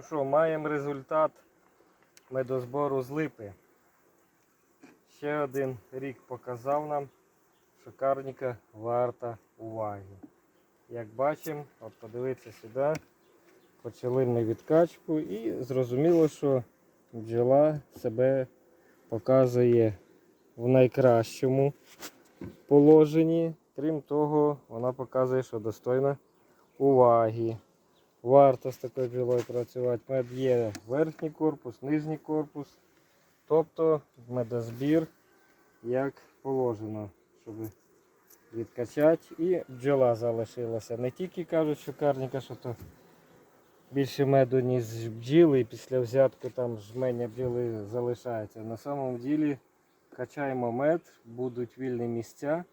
Ну що, маємо результат медозбору з липи. Ще один рік показав нам, що карніка варта уваги. Як бачимо, от подивіться сюди, почали ми відкачку і зрозуміло, що бджола себе показує в найкращому положенні. Крім того, вона показує, що достойна уваги. Варто з такою бджолою працювати. Мед є верхній корпус, нижній корпус. Тобто медозбір як положено, щоб відкачати. І бджола залишилася. Не тільки кажуть, що карніка, що то більше меду, ніж бджіли, і після взятку там жменя бджоли залишається. На самому ділі качаємо мед, будуть вільні місця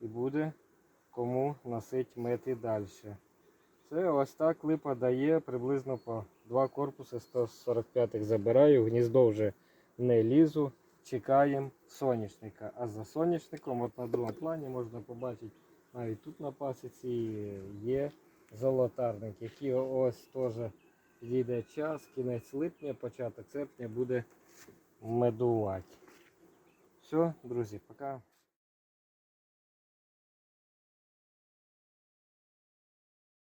і буде кому носити мед і далі. Це ось так липа дає приблизно по два корпуси 145 забираю, гніздо вже не лізу. Чекаємо соняшника. А за соняшником, от на другому плані можна побачити, навіть тут на пасіці є золотарник, який ось теж йде час, кінець липня, початок серпня буде медувати. Все, друзі, пока.